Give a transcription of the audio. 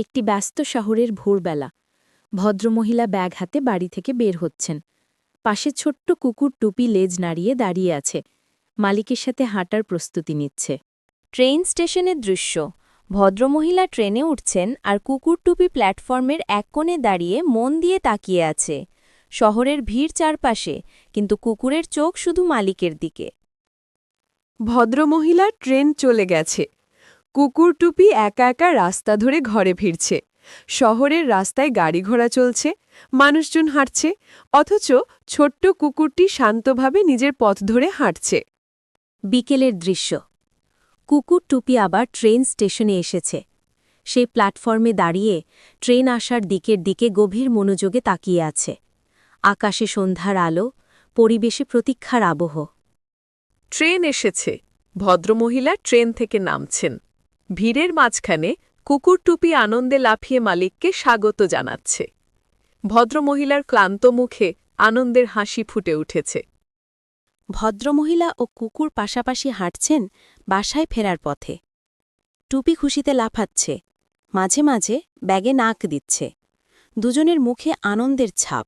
একটি ব্যস্ত শহরের ভোরবেলা। ভদ্রমহিলা ব্যাগ হাতে বাড়ি থেকে বের হচ্ছেন। পাশে ছোট্ট কুকুর টুপি লেজ নাড়িয়ে দাঁড়িয়ে আছে। মালিকের সাথে হাঁটার প্রস্তুতি নিচ্ছে। ট্রেন স্টেশনের দৃশ্য। ভদ্রমহিলা ট্রেনে উঠছেন আর কুকুর টুপি প্ল্যাটফর্মের এক কোণে দাঁড়িয়ে মন দিয়ে তাকিয়ে আছে। শহরের ভিড় চারপাশে, কিন্তু কুকুরের চোখ শুধু মালিকের দিকে। ভদ্রমহিলা ট্রেন চলে গেছে। কুকুর টুপি একা একা রাস্তা ধরে ঘরে ফিরছে। শহরের রাস্তায় গাড়ি ঘোড়া চলছে মানুষজন হাঁটছে অথচ ছোট্ট কুকুরটি শান্তভাবে নিজের পথ ধরে হাঁটছে। বিকেলের দৃশ্য। কুকুর টুপি আবার ট্রেন স্টেশনে এসেছে। সে প্ল্যাটফর্মে দাঁড়িয়ে ট্রেন আসার দিকের দিকে গভীর মনোযোগে তাকিয়ে আছে। আকাশে সন্ধ্যার আলো পরিবেশে প্রতীক্ষার আবহ। ট্রেন এসেছে। ভদ্রমহিলা ট্রেন থেকে নামছেন। ভিড়ের মাঝখানে কুকুর টুপি আনন্দে লাফিয়ে মালিককে স্বাগত জানাচ্ছে। ভদ্রমহিলার ক্লান্ত মুখে আনন্দের হাসি ফুটে উঠেছে। ভদ্রমহিলা ও কুকুর পাশাপাশি হাঁটছেন বাসায় ফেরার পথে। টুপি খুশিতে লাফাচ্ছে। মাঝে মাঝে ব্যাগে নাক দিচ্ছে। দুজনের মুখে আনন্দের ছাপ।